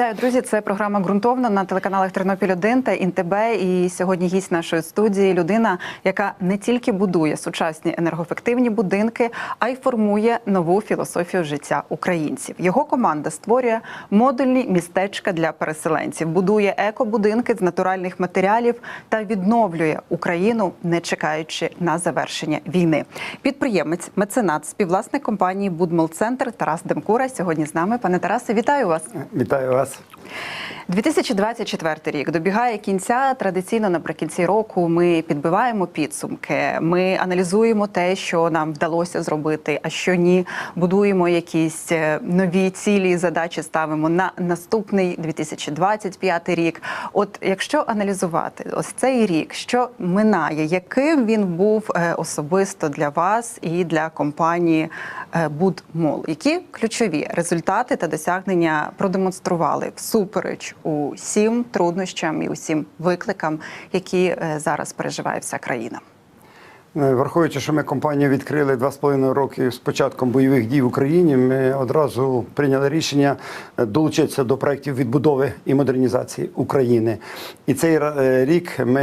Вітаю, друзі! Це програма ґрунтовно на телеканалах Тернопіль 1 та ІНТБ. І сьогодні гість нашої студії людина, яка не тільки будує сучасні енергоефективні будинки, а й формує нову філософію життя українців. Його команда створює модульні містечка для переселенців, будує екобудинки з натуральних матеріалів та відновлює Україну, не чекаючи на завершення війни. Підприємець, меценат, співвласник компанії Будмолцентр Тарас Демкура сьогодні з нами. Пане Тарасе, вітаю вас. Вітаю вас. 2024 рік добігає кінця. Традиційно наприкінці року ми підбиваємо підсумки. Ми аналізуємо те, що нам вдалося зробити, а що ні. Будуємо якісь е, нові цілі і задачі. Ставимо на наступний 2025 рік. От якщо аналізувати ось цей рік, що минає, яким він був е, особисто для вас і для компанії е, Будмол, які ключові результати та досягнення продемонстрували всупереч усім труднощам і усім викликам, які е, зараз переживає вся країна. Е, Враховуючи, що ми компанію відкрили два з половиною роки з початком бойових дій в Україні, ми одразу прийняли рішення е, долучитися до проєктів відбудови і модернізації України. І цей е, рік ми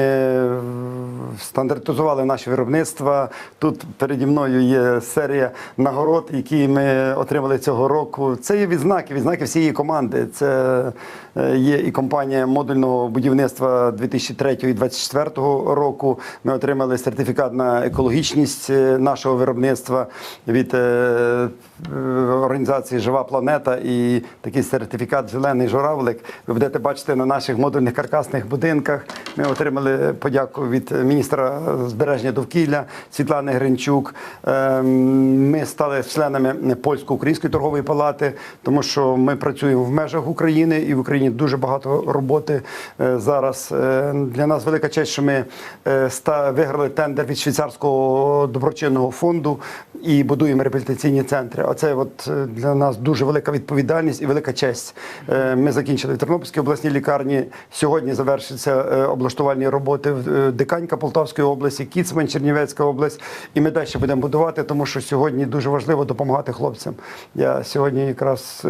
стандартизували наші виробництва. Тут переді мною є серія нагород, які ми отримали цього року. Це є відзнаки, відзнаки всієї команди. Це є і компанія модульного будівництва 2003 і 2024 року. Ми отримали сертифікат на екологічність е, нашого виробництва від е, е, організації Жива планета і такий сертифікат Зелений журавлик. Ви будете бачити на наших модульних каркасних будинках. Ми отримали подяку від міністра збереження довкілля Світлани Гринчук. Е, Ми стали членами польсько-української торгової палати, тому що ми працюємо в межах України і в Україні дуже багато роботи зараз. Для нас велика честь, що ми виграли тендер від швейцарського доброчинного фонду і будуємо реабілітаційні центри. А це от е, для нас дуже велика відповідальність і велика честь. Е, Ми закінчили в Тернопільській обласній лікарні. Сьогодні завершаться е, облаштувальні роботи в Диканька Полтавської області, Кіцмань, Чернівецька область. І ми далі будемо будувати, тому що сьогодні дуже важливо допомагати хлопцям. Я сьогодні, якраз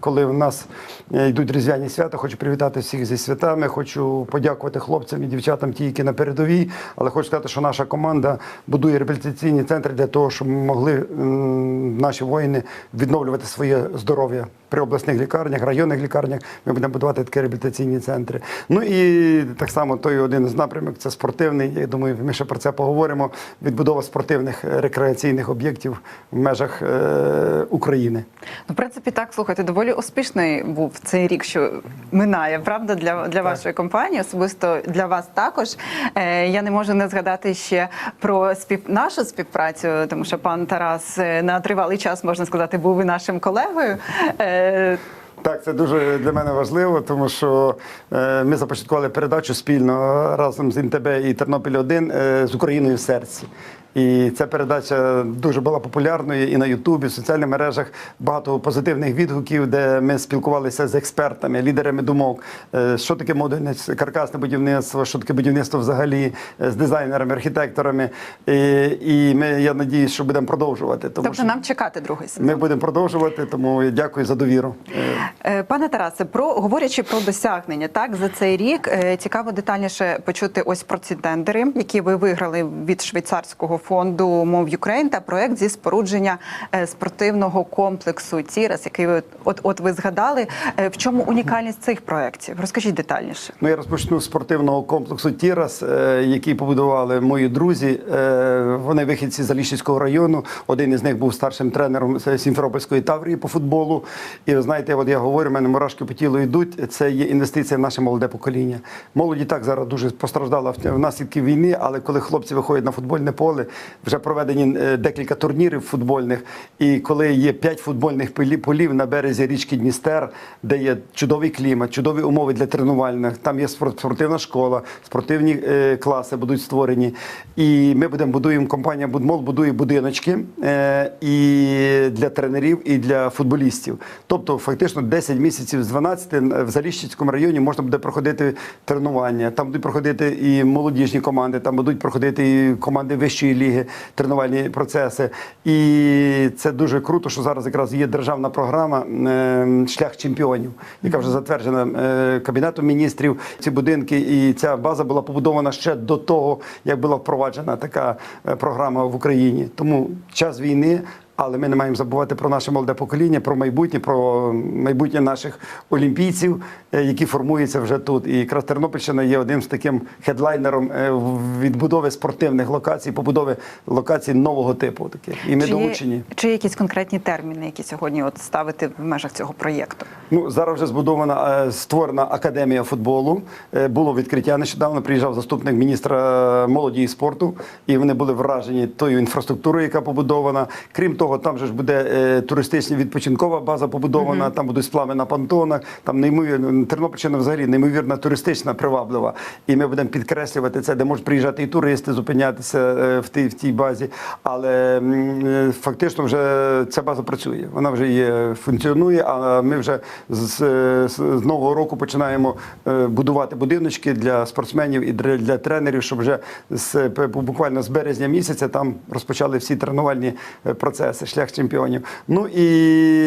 коли в нас йдуть різдвяні свята, хочу привітати всіх зі святами. Хочу подякувати хлопцям і дівчатам, ті, які на передовій. Але хочу сказати, що наша команда будує реабілітаційні центри для того, щоб могли наші воїни відновлювати своє здоров'я при обласних лікарнях, районних лікарнях. Ми будемо будувати такі реабілітаційні центри. Ну і так само той один з напрямок це спортивний. Я думаю, ми ще про це поговоримо. Відбудова спортивних е, рекреаційних об'єктів в межах е, України. Ну, в принципі, так слухайте, доволі успішний був цей рік, що минає, правда, для, для вашої компанії, особисто для вас також. Е, я не можу не згадати ще про спів... нашу співпрацю, тому що пан Тарас е, на тривалий час можна сказати був і нашим колегою. Е, Так, це дуже для мене важливо, тому що е, ми започаткували передачу спільно разом з НТБ і Тернопіль 1 е, з Україною в серці. І ця передача дуже була популярною і на Ютубі, в соціальних мережах багато позитивних відгуків, де ми спілкувалися з експертами, лідерами думок, е, що таке модульне каркасне будівництво, що таке будівництво взагалі, е, з дизайнерами, архітекторами. І, і ми, я надіюсь, що будемо продовжувати. Тому тобто що нам чекати другий сезон. ми будемо продовжувати, тому дякую за довіру. Е, Пане Тарасе, про говорячи про досягнення, так за цей рік цікаво детальніше почути ось про ці тендери, які ви виграли від швейцарського фонду Мов Юкрейн та проект зі спорудження е, спортивного комплексу Тірас, який ви от от ви згадали. Е, В чому унікальність цих проєктів? Розкажіть детальніше. Ну, я розпочну спортивного комплексу Тірас, е, який побудували мої друзі. Вони вихідці з Алішівського району. Один із них був старшим тренером Сімферопольської Таврії по футболу. І ви знаєте, от я говорю, в мене мурашки по тілу йдуть. Це є інвестиція в наше молоде покоління. Молоді так зараз дуже постраждала в- внаслідки війни, але коли хлопці виходять на футбольне поле, вже проведені е, декілька турнірів футбольних. І коли є п'ять футбольних полів на березі річки Дністер, де є чудовий клімат, чудові умови для тренувальних, там є спортивна школа, спортивні е, класи будуть створені. І ми будемо будуємо компанія Будмол будує будиночки е, і для тренерів, і для футболістів. Тобто, фактично 10 місяців з 12 в Заліщицькому районі можна буде проходити тренування. Там будуть проходити і молодіжні команди, там будуть проходити і команди вищої ліги, тренувальні процеси. І це дуже круто, що зараз якраз є державна програма е, Шлях чемпіонів, яка вже затверджена е, Кабінетом міністрів. Ці будинки і ця база була побудована ще до того, як була впроваджена така е, програма в Україні. Тому час війни. Але ми не маємо забувати про наше молоде покоління, про майбутнє, про майбутнє наших олімпійців, е, які формуються вже тут. І якраз Тернопільщина є одним з таким хедлайнером е, відбудови спортивних локацій, побудови локацій нового типу. Таких. І ми чи, є, долучені. чи є якісь конкретні терміни, які сьогодні от ставити в межах цього проєкту? Ну зараз вже збудована е, створена академія футболу. Було відкриття нещодавно. Приїжджав заступник міністра молоді і спорту, і вони були вражені тою інфраструктурою, яка побудована. Крім того, там же ж буде е, туристична відпочинкова база побудована. Там будуть сплави на понтонах. Там неймовірно Тернопільщина взагалі неймовірна туристична, приваблива. І ми будемо підкреслювати це, де можуть приїжджати і туристи, зупинятися е, в тій в тій базі. Але е, фактично вже ця база працює. Вона вже є, функціонує. А ми вже з, з, з нового року починаємо е, будувати будиночки для спортсменів і для, для тренерів, щоб вже з буквально з березня місяця там розпочали всі тренувальні е, процеси, шлях чемпіонів. Ну і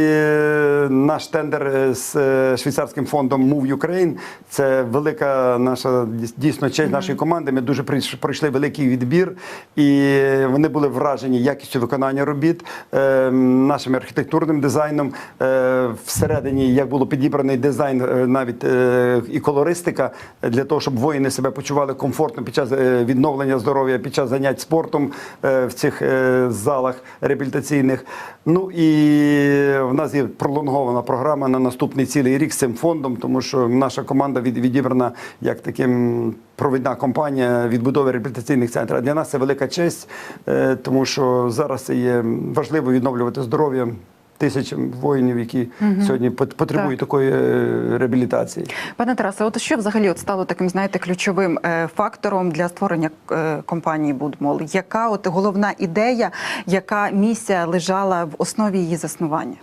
е, наш тендер е, з е, швейцарським фондом Move Ukraine – це велика наша дійсно честь нашої команди. Ми дуже пройшли великий відбір, і вони були вражені якістю виконання робіт, нашим архітектурним дизайном. Всередині як було підібраний дизайн, навіть і колористика для того, щоб воїни себе почували комфортно під час відновлення здоров'я, під час занять спортом в цих залах реабілітаційних. Ну і в нас є пролонгована програма на наступний цілий рік з цим фондом, тому що наша команда відібрана як таким провідна компанія відбудови реабілітаційних центрів. Для нас це велика честь, е, тому що зараз це є важливо відновлювати здоров'я. Тисячам воїнів, які сьогодні потребують Так. такої е, реабілітації. Пане Тарасе, от що взагалі от стало таким, знаєте, ключовим е, фактором для створення е, компанії Будмол? Яка от головна ідея, яка місія лежала в основі її заснування?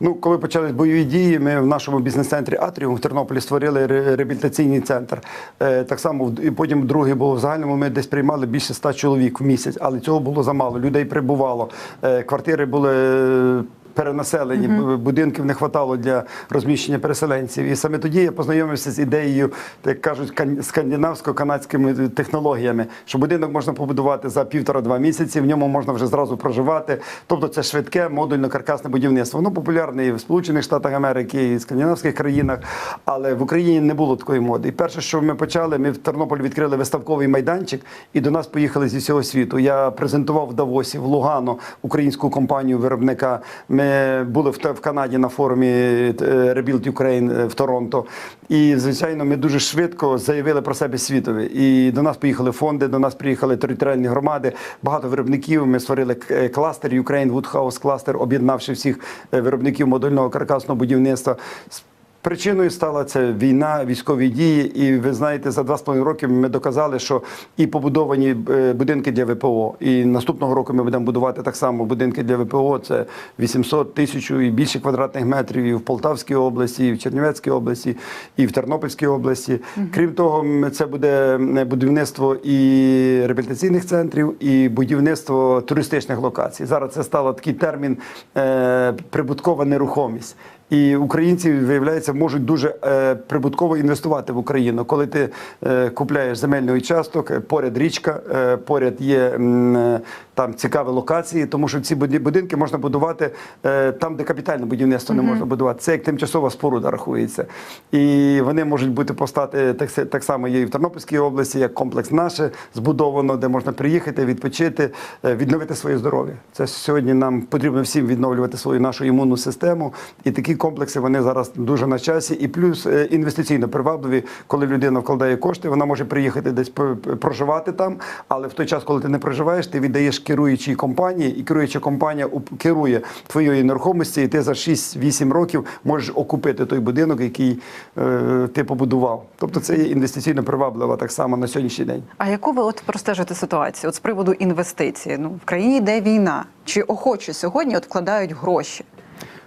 Ну, коли почались бойові дії, ми в нашому бізнес-центрі Атріум в Тернополі створили реабілітаційний центр. Так само і потім другий був в загальному. Ми десь приймали більше ста чоловік в місяць, але цього було замало. Людей прибувало. Квартири були. Е, Перенаселені бу- будинків не хватало для розміщення переселенців, і саме тоді я познайомився з ідеєю, як кажуть, кан- скандинавсько-канадськими технологіями, що будинок можна побудувати за півтора-два місяці. В ньому можна вже зразу проживати. Тобто, це швидке модульно-каркасне будівництво. Воно популярне і в Сполучених Штатах Америки, і в скандинавських країнах, але в Україні не було такої моди. І перше, що ми почали, ми в Тернополі відкрили виставковий майданчик, і до нас поїхали зі всього світу. Я презентував в Давосі, в Лугано, українську компанію виробника. Ми були в, Канаді на форумі е, Rebuild Ukraine е, в Торонто. І, звичайно, ми дуже швидко заявили про себе світові. І до нас поїхали фонди, до нас приїхали територіальні громади, багато виробників. Ми створили е, кластер Ukraine Woodhouse кластер, об'єднавши всіх виробників модульного каркасного будівництва. Причиною стала це війна, військові дії, і ви знаєте, за два з половиною роки ми доказали, що і побудовані е, будинки для ВПО, і наступного року ми будемо будувати так само будинки для ВПО. Це 800 тисяч і більше квадратних метрів і в Полтавській області, і в Чернівецькій області, і в Тернопільській області. Крім того, це буде будівництво і реабілітаційних центрів, і будівництво туристичних локацій. Зараз це стало такий термін е, прибуткова нерухомість. І українці, виявляється, можуть дуже е, прибутково інвестувати в Україну. Коли ти е, купляєш земельний участок, е, поряд річка, поряд є там цікаві локації, тому що ці будинки можна будувати е, там, де капітальне будівництво не можна будувати. Це як тимчасова споруда рахується. І вони можуть бути постати так, так само є і в Тернопільській області, як комплекс наше збудовано, де можна приїхати, відпочити, е, відновити своє здоров'я. Це сьогодні нам потрібно всім відновлювати свою нашу імунну систему. І такі комплекси вони зараз дуже на часі. І плюс е, інвестиційно привабливі, коли людина вкладає кошти, вона може приїхати десь проживати там. Але в той час, коли ти не проживаєш, ти віддаєш керуючій компанії, і керуюча компанія керує твоєю нерухомості, і ти за 6-8 років можеш окупити той будинок, який е, ти побудував. Тобто це є інвестиційно приваблива так само на сьогоднішній день. А яку ви от простежите ситуацію от з приводу інвестицій? Ну в країні йде війна. Чи охоче сьогодні от вкладають гроші?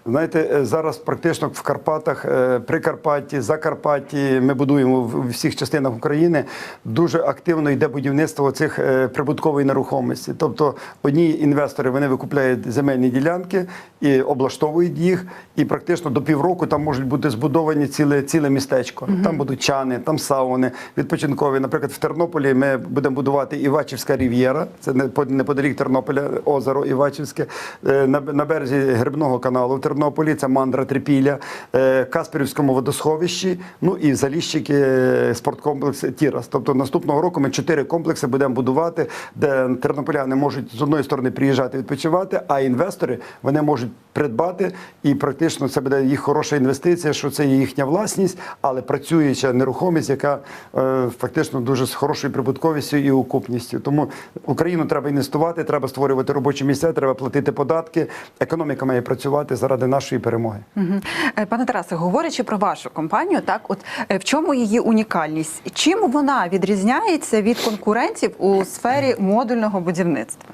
Знаєте, е, зараз практично в Карпатах, е, Прикарпатті, Закарпатті, ми будуємо в всіх частинах України. Дуже активно йде будівництво цих е, прибуткової нерухомості. Тобто одні інвестори вони викупляють земельні ділянки і облаштовують їх, і практично до півроку там можуть бути збудовані ціле, ціле містечко. Там будуть чани, там сауни, відпочинкові. Наприклад, в Тернополі ми будемо будувати Івачівська рів'єра. Це непо- неподалік Тернополя, озеро Івачівське. На, березі Грибного каналу в Тернополі це мандра Трипілля, е, Каспірівському водосховищі, ну і Заліщики е, спорткомплекс Тірас. Тобто наступного року ми чотири комплекси будемо будувати, де тернополяни можуть з одної сторони приїжджати відпочивати, а інвестори вони можуть придбати, і практично це буде їх хороша інвестиція, що це їхня власність, але працююча нерухомість, яка е, фактично дуже з хорошою прибутковістю і окупністю. Тому Україну треба інвестувати, треба створювати робочі місця, треба платити податки. Економіка має працювати заради нашої перемоги. Е, Пане Тарасе, говорячи про вашу компанію, так от е, в чому її унікальність? Чим вона відрізняється від конкурентів у сфері модульного будівництва?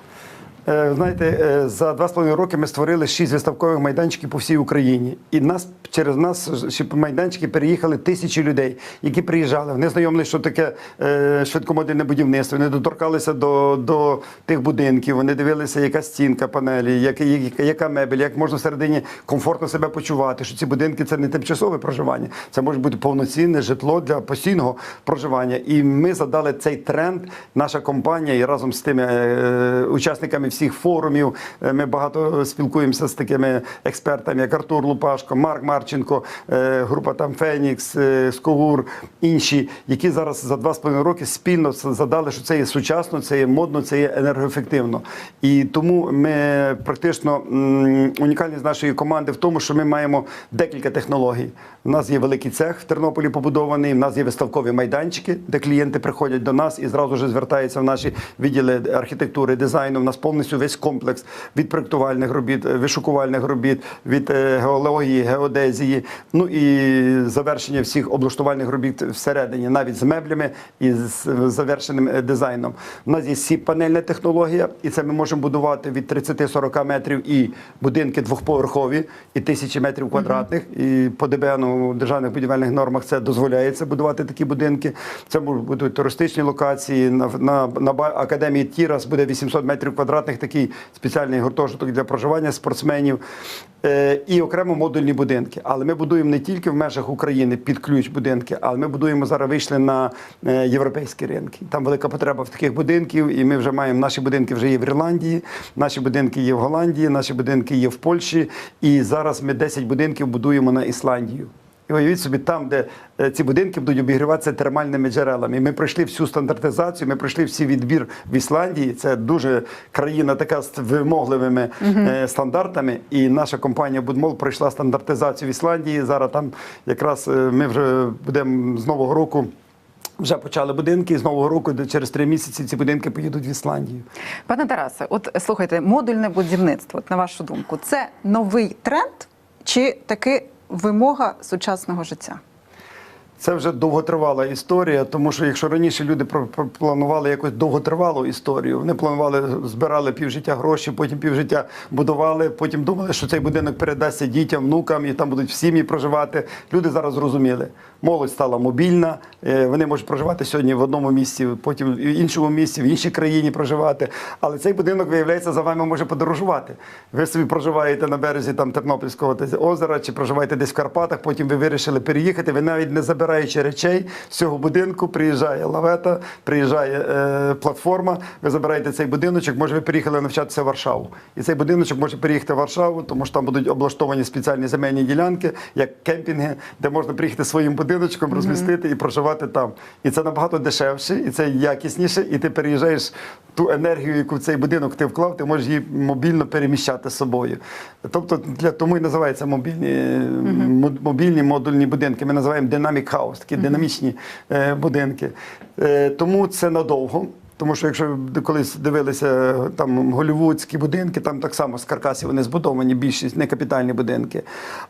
Е, Знаєте, е, за два з половиною роки ми створили шість виставкових майданчиків по всій Україні. І нас через нас майданчики переїхали тисячі людей, які приїжджали. Вони знайомилися, що таке е, швидкомодульне будівництво. Вони доторкалися до, до тих будинків. Вони дивилися, яка стінка панелі, яка, яка мебель, як можна всередині комфортно себе почувати. Що ці будинки це не тимчасове проживання, це може бути повноцінне житло для постійного проживання. І ми задали цей тренд. Наша компанія і разом з тими е, учасниками всіх форумів. е, Ми багато спілкуємося з такими експертами, як Артур Лупашко, Марк Марченко, е, група там Фенікс, е, Скогур, інші, які зараз за два з половиною роки спільно задали, що це є сучасно, це є модно, це є енергоефективно. І тому ми практично унікальність нашої команди в тому, що ми маємо декілька технологій. У нас є великий цех в Тернополі побудований. У нас є виставкові майданчики, де клієнти приходять до нас і зразу ж звертаються в наші відділи архітектури, дизайну. У нас повністю весь комплекс від проєктувальних робіт, е, вишукувальних робіт, від е, геології, геодезії, ну і завершення всіх облаштувальних робіт всередині, навіть з меблями і з завершеним е, дизайном. У нас є сіп-панельна технологія, і це ми можемо будувати від 30-40 метрів і будинки двохповерхові, і тисячі метрів квадратних. І по ДБНу в державних будівельних нормах це дозволяється будувати такі будинки. Це можуть бути туристичні локації. На, на, на академії Тірас буде 800 метрів квадратних, такий спеціальний гуртожиток для проживання спортсменів. Е, і окремо модульні будинки. Але ми будуємо не тільки в межах України під ключ будинки, але ми будуємо зараз вийшли на е, європейські ринки. Там велика потреба в таких будинків, і ми вже маємо наші будинки вже є в Ірландії, наші будинки є в Голландії, наші будинки є в Польщі. І зараз ми 10 будинків будуємо на Ісландію. І уявіть собі, там, де е, ці будинки будуть обігріватися термальними джерелами. І Ми пройшли всю стандартизацію, ми пройшли всі відбір в Ісландії. Це дуже країна така з вимогливими е, стандартами. І наша компанія Будмол пройшла стандартизацію в Ісландії. Зараз там якраз е, ми вже будемо з нового року. Вже почали будинки і з нового року, через три місяці ці будинки поїдуть в Ісландію. Пане Тарасе, от слухайте, модульне будівництво, от, на вашу думку, це новий тренд чи таки вимога сучасного життя? Це вже довготривала історія, тому що якщо раніше люди планували якусь довготривалу історію, вони планували, збирали півжиття гроші, потім півжиття будували, потім думали, що цей будинок передасться дітям, внукам, і там будуть в сім'ї проживати. Люди зараз зрозуміли. Молодь стала мобільна, е, вони можуть проживати сьогодні в одному місці, потім в іншому місці, в іншій країні проживати. Але цей будинок, виявляється, за вами може подорожувати. Ви собі проживаєте на березі там Тернопільського озера, чи проживаєте десь в Карпатах, потім ви вирішили переїхати. Ви навіть не забираючи речей з цього будинку, приїжджає лавета, приїжджає е, платформа. Ви забираєте цей будиночок. Може, ви переїхали навчатися в Варшаву. І цей будиночок може переїхати в Варшаву, тому що там будуть облаштовані спеціальні земельні ділянки, як кемпінги, де можна приїхати своїм будиночком, розмістити і проживати там. І це набагато дешевше, і це якісніше. І ти переїжджаєш ту енергію, яку в цей будинок ти вклав, ти можеш її мобільно переміщати з собою. Тобто для тому і називаються мобільні, мобільні модульні будинки. Ми називаємо Dynamic House, такі динамічні е, будинки. Е, тому це надовго. Тому що якщо колись дивилися там голівудські будинки, там так само з каркасів вони збудовані, більшість не капітальні будинки.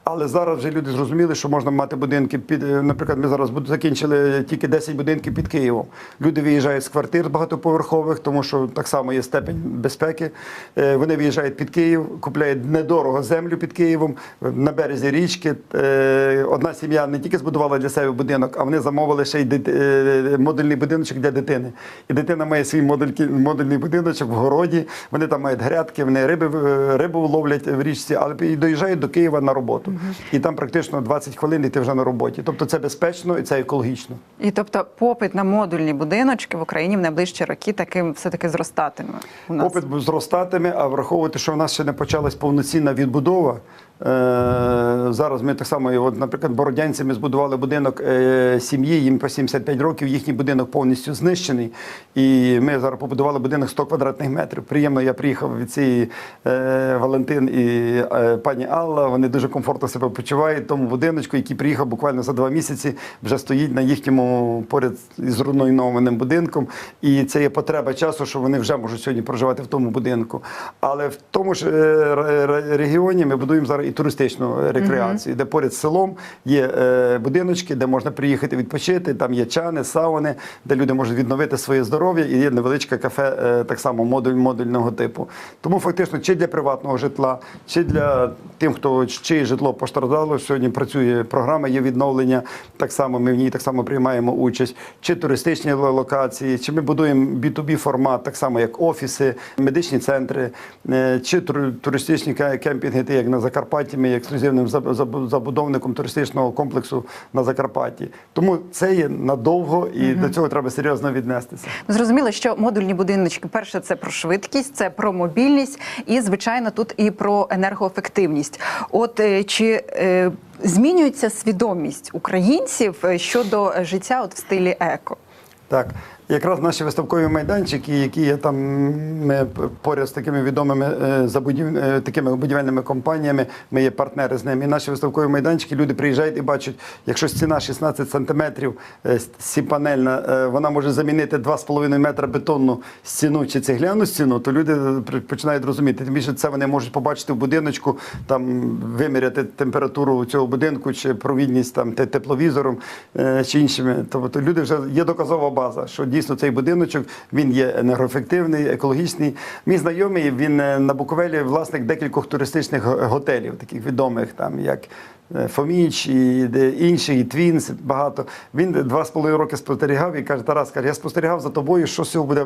Але зараз вже люди зрозуміли, що можна мати будинки під, е, наприклад, ми зараз закінчили тільки 10 будинків під Києвом. Люди виїжджають з квартир багатоповерхових, тому що так само є степень безпеки. Е, Вони виїжджають під Київ, купляють недорого землю під Києвом на березі річки. Е, Одна сім'я не тільки збудувала для себе будинок, а вони замовили ще й е, модульний будиночок для дитини. І дитина має свій модульки- модульний будиночок в городі. Вони там мають грядки, вони риби, в- рибу ловлять в річці, але і доїжджають до Києва на роботу. І там практично 20 хвилин і ти вже на роботі. Тобто це безпечно і це екологічно. І тобто попит на модульні будиночки в Україні в найближчі роки таким все-таки зростатиме. У нас. Попит зростатиме, а враховувати, що в нас ще не почалась повноцінна відбудова. Е, зараз ми так само, от, наприклад, бородянці ми збудували будинок е, сім'ї, їм по 75 років, їхній будинок повністю знищений. І ми зараз побудували будинок 100 квадратних метрів. Приємно, я приїхав від цієї е, Валентин і пані Алла. Вони дуже комфортно себе почувають. Тому будиночку, який приїхав буквально за два місяці, вже стоїть на їхньому поряд із руйнованим будинком. І це є потреба часу, що вони вже можуть сьогодні проживати в тому будинку. Але в тому ж ре- ре- регіоні ми будуємо зараз і туристичну рекреацію, де поряд з селом є е, будиночки, де можна приїхати відпочити. Там є чани, сауни, де люди можуть відновити своє здоров'я, і є невеличке кафе, е, так само модуль модульного типу. Тому фактично, чи для приватного житла, чи для тим, хто чиє житло постраждало, сьогодні працює програма, є відновлення. Так само ми в ній так само приймаємо участь, чи туристичні локації, чи ми будуємо B2B формат, так само як офіси, медичні центри, е, чи туристичні кемпінги, як на Закарпатті, ми є ексклюзивним заб- заб- забудовником туристичного комплексу на Закарпатті. Тому це є надовго і до цього треба серйозно віднестися. Зрозуміло, що модульні будиночки, перше, це про швидкість, це про мобільність, і звичайно, тут і про енергоефективність. От е, чи е, змінюється свідомість українців е, щодо життя от в стилі еко? Так, якраз наші виставкові майданчики, які є там ми поряд з такими відомими е, забудів... е, такими будівельними компаніями, ми є партнери з ними. І наші виставкові майданчики, люди приїжджають і бачать, якщо стіна 16 сантиметрів, е, сіпанельна, вона може замінити 2,5 метра бетонну стіну чи цегляну стіну, то люди починають розуміти. Тим більше це вони можуть побачити в будиночку, там виміряти температуру цього будинку чи провідність там тепловізором чи іншими. Тобто люди вже є доказова база, що дійсно цей будиночок він є енергоефективний, екологічний. Мій знайомий він е, на Буковелі власник декількох туристичних готелів, таких відомих, там як. Е, Фоміч і інші, і Твінс, багато. Він два з половиною роки спостерігав і каже: Тарас, каже, я спостерігав за тобою, що з цього буде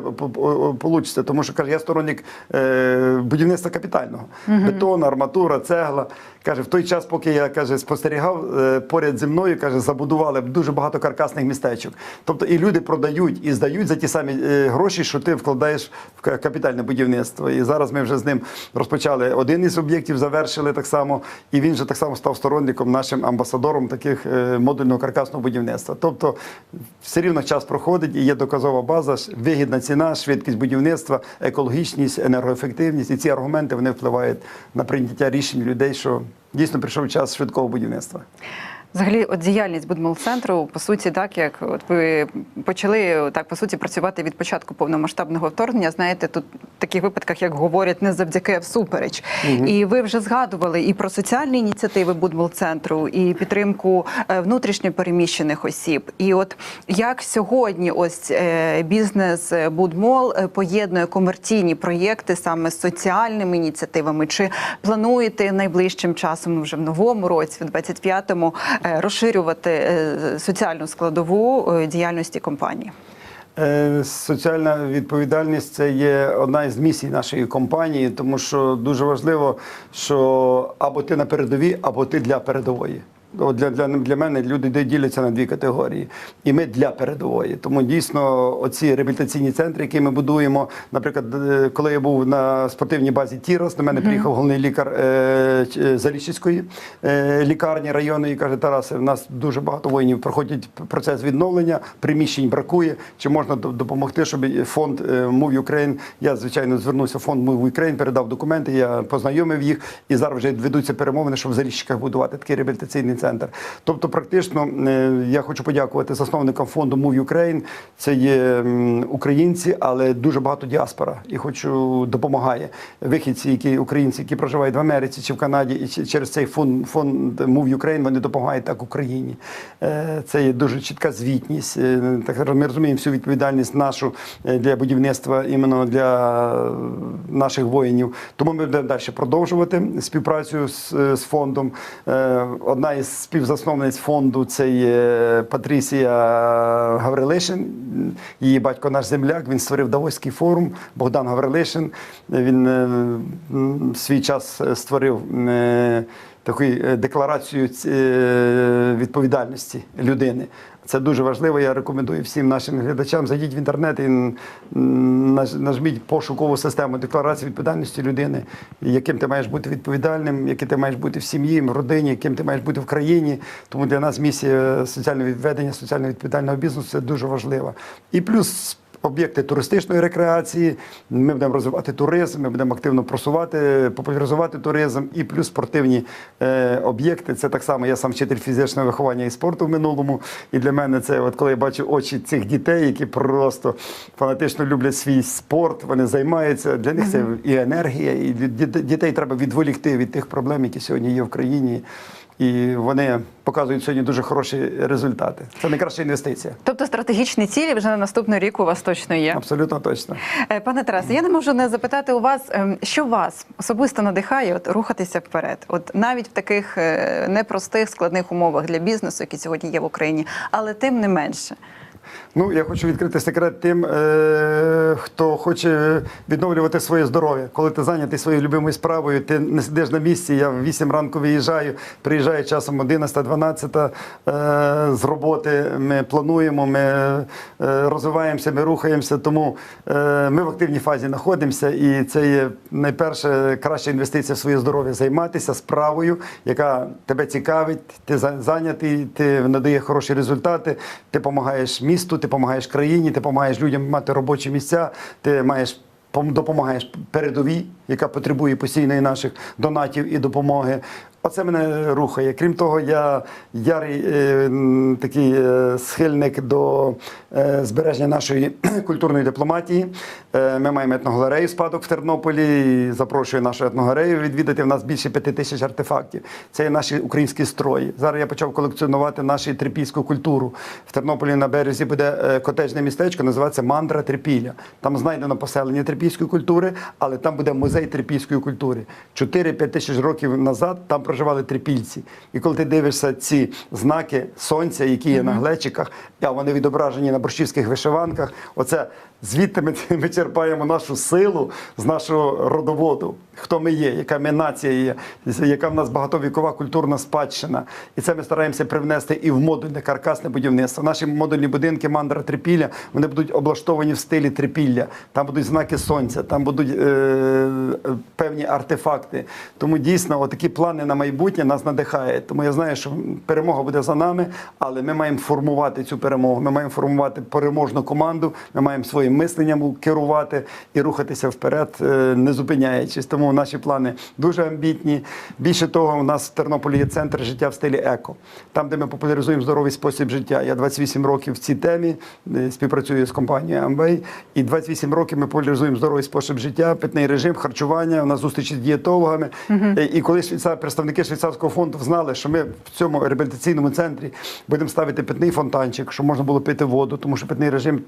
получиться. Тому що каже, я сторонник е, будівництва капітального. Бетон, арматура, цегла. Каже, в той час, поки я каже, спостерігав е, поряд зі мною, каже, забудували дуже багато каркасних містечок. Тобто і люди продають і здають за ті самі е, гроші, що ти вкладаєш в капітальне будівництво. І зараз ми вже з ним розпочали один із об'єктів, завершили так само, і він вже так само став сторонником, нашим амбасадором таких е, модульного каркасного будівництва. Тобто все рівно час проходить і є доказова база, вигідна ціна, швидкість будівництва, екологічність, енергоефективність. І ці аргументи вони впливають на прийняття рішень людей, що дійсно прийшов час швидкого будівництва. Взагалі, от діяльність будмол-центру, по суті, так як от ви почали так по суті працювати від початку повномасштабного вторгнення. Знаєте, тут в таких випадках, як говорять, не завдяки а всупереч. І ви вже згадували і про соціальні ініціативи будмол-центру, і підтримку е, внутрішньо переміщених осіб. І от як сьогодні, ось е, бізнес е, Будмол поєднує комерційні проєкти саме з соціальними ініціативами, чи плануєте найближчим часом, ну, вже в новому році, в 25-му, е, розширювати е, соціальну складову е, діяльності компанії? Е, Соціальна відповідальність це є одна із місій нашої компанії, тому що дуже важливо, що або ти на передовій, або ти для передової. От Для, для, для мене люди діляться на дві категорії, і ми для передової. Тому дійсно, оці реабілітаційні центри, які ми будуємо. Наприклад, е, коли я був на спортивній базі Тірос, до мене приїхав головний лікар е, е, Заліщицької е, лікарні районної і каже: Тарасе, в нас дуже багато воїнів проходять процес відновлення, приміщень бракує. Чи можна допомогти, щоб фонд е, Move Ukraine, я звичайно звернувся в фонд Move Ukraine, передав документи, я познайомив їх, і зараз вже ведуться перемовини, щоб в Заліщиках будувати такий реабілітаційний центр. Центр. Тобто, практично е, я хочу подякувати засновникам фонду Move Ukraine. Це є українці, але дуже багато діаспора. І хочу допомагає вихідці, які українці, які проживають в Америці чи в Канаді, і через цей фонд фонд Move Ukraine вони допомагають так Україні. Е, Це є дуже чітка звітність. Е, Так ми розуміємо всю відповідальність нашу для будівництва іменно для наших воїнів. Тому ми будемо далі продовжувати співпрацю з, з фондом. Одна із співзасновниць фонду це є Патрісія Гаврилишин. Її батько наш земляк. Він створив Давоський форум. Богдан Гаврилишин. Він е, в свій час створив. е, Таку е, декларацію е, відповідальності людини. Це дуже важливо. Я рекомендую всім нашим глядачам. Зайдіть в інтернет і нажміть пошукову систему декларації відповідальності людини, яким ти маєш бути відповідальним, яким ти маєш бути в сім'ї, в родині, яким ти маєш бути в країні. Тому для нас місія соціального відведення, соціально відповідального бізнесу це дуже важлива. І плюс. Об'єкти туристичної рекреації, ми будемо розвивати туризм, ми будемо активно просувати, популяризувати туризм і плюс спортивні е, об'єкти. Це так само. Я сам вчитель фізичного виховання і спорту в минулому. І для мене це, от коли я бачу очі цих дітей, які просто фанатично люблять свій спорт, вони займаються. Для них це і енергія, і дітей треба відволікти від тих проблем, які сьогодні є в країні. І вони показують сьогодні дуже хороші результати. Це найкраща інвестиція. Тобто стратегічні цілі вже на наступний рік у вас точно є. Абсолютно точно. Е, Пане Тарасе, я не можу не запитати у вас, ем, що вас особисто надихає от, рухатися вперед, от навіть в таких е, непростих складних умовах для бізнесу, які сьогодні є в Україні, але тим не менше. Ну, я хочу відкрити секрет тим, е, хто хоче відновлювати своє здоров'я. Коли ти зайнятий своєю любимою справою, ти не сидиш на місці. Я в 8 ранку виїжджаю, приїжджаю часом 11-12 е, з роботи. Ми плануємо, ми е, розвиваємося, ми рухаємося. Тому е, ми в активній фазі знаходимося, і це є найперше краща інвестиція в своє здоров'я займатися справою, яка тебе цікавить, ти зайнятий, ти надає хороші результати, ти допомагаєш місту, ти допомагаєш країні, ти допомагаєш людям мати робочі місця, ти маєш пом- допомагаєш передовій, яка потребує постійної наших донатів і допомоги. Оце мене рухає. Крім того, я ярий е, такий е, схильник до е, збереження нашої культурної дипломатії. Е, ми маємо етногалерею спадок в Тернополі. І запрошую нашу етногалерею відвідати. В нас більше п'яти тисяч артефактів. Це є наші українські строї. Зараз я почав колекціонувати нашу трипільську культуру. В Тернополі на березі буде е, котежне містечко, називається Мандра Трипілля. Там знайдено поселення трипільської культури, але там буде музей трипільської культури. 4-5 тисяч років назад там проживали трипільці. І коли ти дивишся ці знаки сонця, які є на глечиках, а вони відображені на борщівських вишиванках, оце звідти ми, ми черпаємо нашу силу з нашого родоводу. Хто ми є, яка ми нація є, яка в нас багатовікова культурна спадщина. І це ми стараємося привнести і в модульне каркасне будівництво. Наші модульні будинки мандра трипілля вони будуть облаштовані в стилі трипілля. Там будуть знаки сонця, там будуть е, певні артефакти. Тому дійсно такі плани на майбутнє нас надихають. Тому я знаю, що перемога буде за нами, але ми маємо формувати цю перемогу. Ми маємо формувати переможну команду. Ми маємо своїм мисленням керувати і рухатися вперед, е, не зупиняючись. Тому наші плани дуже амбітні. Більше того, у нас в Тернополі є центр життя в стилі еко, там, де ми популяризуємо здоровий спосіб життя. Я 28 років в цій темі е, співпрацюю з компанією Amway. І 28 років ми популяризуємо здоровий спосіб життя, питний режим, харчування. У нас зустрічі з дієтологами. Е, І коли швейцар, представники швейцарського фонду знали, що ми в цьому реабілітаційному центрі будемо ставити питний фонтанчик, щоб можна було пити воду, тому що питний режим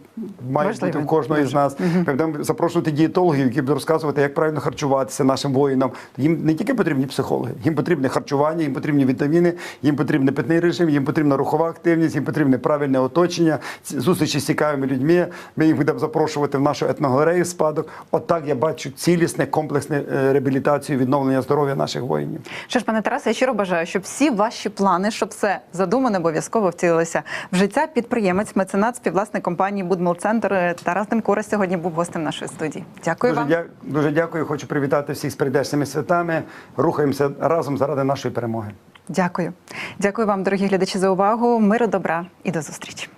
має Важливо. бути в кожного з нас. Будемо запрошувати дієтологів, які будуть розказувати, як правильно харчуватися нашим воїнам. Їм не тільки потрібні психологи, їм потрібне харчування, їм потрібні вітаміни, їм потрібний питний режим, їм потрібна рухова активність, їм потрібне правильне оточення, зустрічі з цікавими людьми. Ми їх будемо запрошувати в нашу етногалерею спадок. Отак я бачу цілісне, комплексне е, реабілітацію, відновлення здоров'я наших воїнів. Що ж, пане Тарасе, я щиро бажаю, щоб всі ваші плани, щоб все задумане обов'язково втілилося в життя. Підприємець, меценат, співвласник компанії Будмол Центр Тарас Демкура сьогодні був гостем нашої студії. Дякую Дуже, вам. дя... дуже дякую. Хочу привітати всіх з прийдешніми святами. Рухаємося разом заради нашої перемоги. Дякую. Дякую вам, дорогі глядачі, за увагу. Миру, добра і до зустрічі.